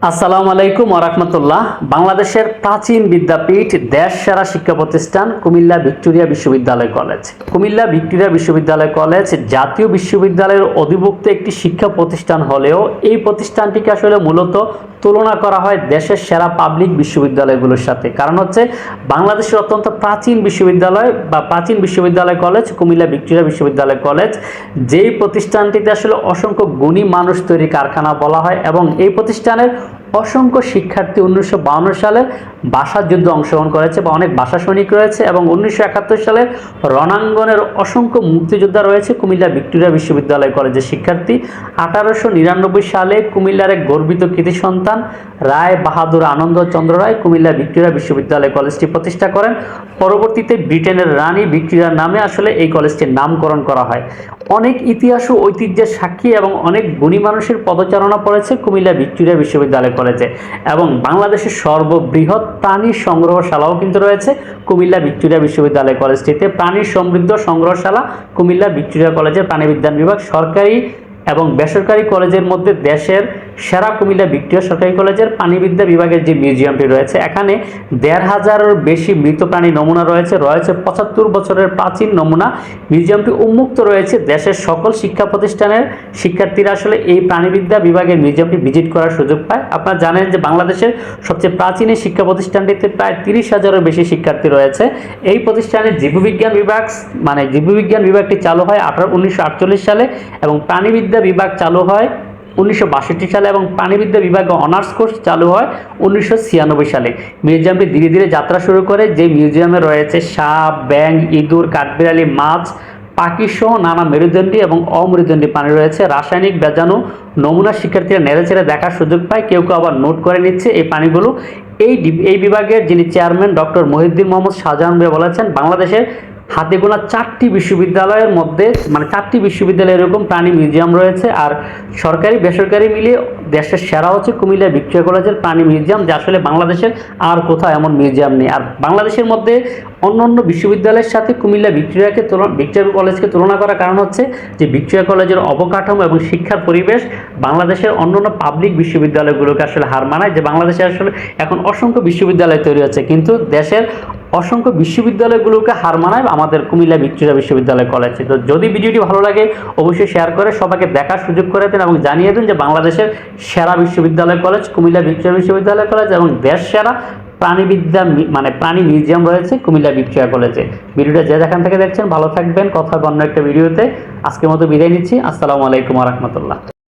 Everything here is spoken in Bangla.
আসসালামু আলাইকুম ওরহমতুল্লাহ বাংলাদেশের প্রাচীন বিদ্যাপীঠ দেশ সেরা শিক্ষা প্রতিষ্ঠান কুমিল্লা ভিক্টোরিয়া বিশ্ববিদ্যালয় কলেজ। কুমিল্লা ভিক্টোরিয়া বিশ্ববিদ্যালয় কলেজ জাতীয় বিশ্ববিদ্যালয়ের অধিভুক্ত একটি শিক্ষা প্রতিষ্ঠান হলেও এই প্রতিষ্ঠানটিকে আসলে মূলত তুলনা করা হয় দেশের সেরা পাবলিক বিশ্ববিদ্যালয়গুলোর সাথে। কারণ হচ্ছে, বাংলাদেশের অত্যন্ত প্রাচীন বিশ্ববিদ্যালয় বা প্রাচীন বিশ্ববিদ্যালয় কলেজ, কুমিল্লা ভিক্টোরিয়া বিশ্ববিদ্যালয় কলেজ, যেই প্রতিষ্ঠানটিতে আসলে অসংখ্য গুণী মানুষ তৈরি কারখানা বলা হয় এবং এই প্রতিষ্ঠানের অসংখ্য শিক্ষার্থী উনিশশো সালে ভাষা যুদ্ধে অংশগ্রহণ করেছে বা অনেক ভাষা সৈনিক রয়েছে এবং উনিশশো একাত্তর সালে রণাঙ্গনের অসংখ্য মুক্তিযোদ্ধা রয়েছে কুমিল্লা ভিক্টোরিয়া বিশ্ববিদ্যালয় কলেজের শিক্ষার্থী। আঠারোশো নিরানব্বই সালে কুমিল্লার এক গর্বিত কৃতি সন্তান রায় বাহাদুর আনন্দ চন্দ্র রায় কুমিল্লা ভিক্টোরিয়া বিশ্ববিদ্যালয় কলেজটি প্রতিষ্ঠা করেন। পরবর্তীতে ব্রিটেনের রানী ভিক্টোরিয়ার নামে আসলে এই কলেজটির নামকরণ করা হয়। অনেক ইতিহাস ও ঐতিহ্যের সাক্ষী এবং অনেক গুণী মানুষের পদচারণা পড়েছে কুমিল্লা ভিক্টোরিয়া বিশ্ববিদ্যালয় কলেজে এবং বাংলাদেশের সর্ববৃহৎ প্রাণী সংগ্রহশালাও কিন্তু রয়েছে কুমিল্লা ভিক্টোরিয়া বিশ্ববিদ্যালয় কলেজটিতে। প্রাণী সমৃদ্ধ সংগ্রহশালা কুমিল্লা ভিক্টোরিয়া কলেজের প্রাণীবিজ্ঞান বিভাগ সরকারি এবং বেসরকারি কলেজের মধ্যে দেশের সেরা কুমিল্লা ভিক্টোরিয়া সরকারি কলেজের প্রাণীবিদ্যা বিভাগের যে মিউজিয়ামটি রয়েছে, এখানে দেড় হাজারের বেশি মৃত প্রাণী নমুনা রয়েছে রয়েছে পঁচাত্তর বছরের প্রাচীন নমুনা। মিউজিয়ামটি উন্মুক্ত রয়েছে দেশের সকল শিক্ষা প্রতিষ্ঠানের শিক্ষার্থীরা আসলে এই প্রাণীবিদ্যা বিভাগের মিউজিয়ামটি ভিজিট করার সুযোগ পায়। আপনারা জানেন যে বাংলাদেশের সবচেয়ে প্রাচীন এই শিক্ষা প্রতিষ্ঠানটিতে প্রায় তিরিশ হাজারের বেশি শিক্ষার্থী রয়েছে। এই প্রতিষ্ঠানের জীববিজ্ঞান বিভাগ মানে জীববিজ্ঞান বিভাগটি চালু হয় আঠারো, উনিশশো সালে এবং প্রাণীবিদ্যা বিভাগ চালু হয় উনিশশো বাষট্টি সালে এবং প্রাণীবিদ্যা বিভাগে অনার্স কোর্স চালু হয় উনিশশো ছিয়ানব্বই সালে। মিউজিয়ামটি ধীরে ধীরে যাত্রা শুরু করে, যে মিউজিয়ামে রয়েছে সাপ ব্যাং ইঁদুর, কাঠবিড়ালি, মাছ, পাখি সহ নানা মেরুদণ্ডী এবং অমেরুদণ্ডী প্রাণী রয়েছে। রাসায়নিক বেজানু নমুনা শিক্ষার্থীরা নেড়ে চেড়ে দেখার সুযোগ পায়। কেউ কেউ আবার নোট করে নিচ্ছে এই প্রাণীগুলো। এই এই বিভাগের যিনি চেয়ারম্যান ডক্টর মহিউদ্দিন মোহাম্মদ শাহজাহান বলেছেন, বাংলাদেশের হাতে গোনা চারটি বিশ্ববিদ্যালয়ের মধ্যে মানে চারটি বিশ্ববিদ্যালয়ে এরকম প্রাণী মিউজিয়াম রয়েছে আর সরকারি, বেসরকারি মিলিয়ে দেশের সেরা হচ্ছে কুমিল্লা ভিক্টোরিয়া কলেজের প্রাণী মিউজিয়াম, যা আসলে বাংলাদেশের আর কোথাও এমন মিউজিয়াম নেই। আর বাংলাদেশের মধ্যে অন্য অন্য বিশ্ববিদ্যালয়ের সাথে কুমিল্লা ভিক্টোরিয়াকে তুলনা, ভিক্টোরিয়া কলেজকে তুলনা করার কারণ হচ্ছে যে ভিক্টোরিয়া কলেজের অবকাঠামো এবং শিক্ষার পরিবেশ বাংলাদেশের অন্য অন্য পাবলিক বিশ্ববিদ্যালয়গুলোকে আসলে হার মানায়, যে বাংলাদেশে আসলে এখন অসংখ্য বিশ্ববিদ্যালয় তৈরি হচ্ছে। কিন্তু দেশের অসংখ্য বিশ্ববিদ্যালয়গুলোকে হার মানায় আমাদের কুমিল্লা ভিক্টোরিয়া বিশ্ববিদ্যালয় কলেজে। তো যদি ভিডিওটি ভালো লাগে, অবশ্যই শেয়ার করে সবাইকে দেখার সুযোগ করে দেন এবং জানিয়ে দিন যে বাংলাদেশের সেরা বিশ্ববিদ্যালয় কলেজ, কুমিল্লা ভিক্টোরিয়া বিশ্ববিদ্যালয় কলেজ এবং দেশ সেরা প্রাণীবিদ্যা মানে প্রাণী মিউজিয়াম রয়েছে কুমিল্লা ভিক্টোরিয়া কলেজে। ভিডিওটা যে যেখান থেকে দেখছেন ভালো থাকবেন। কথা অন্য একটা ভিডিওতে। আজকের মতো বিদায় নিচ্ছি। আসসালামু আলাইকুম রহমতুল্লাহ।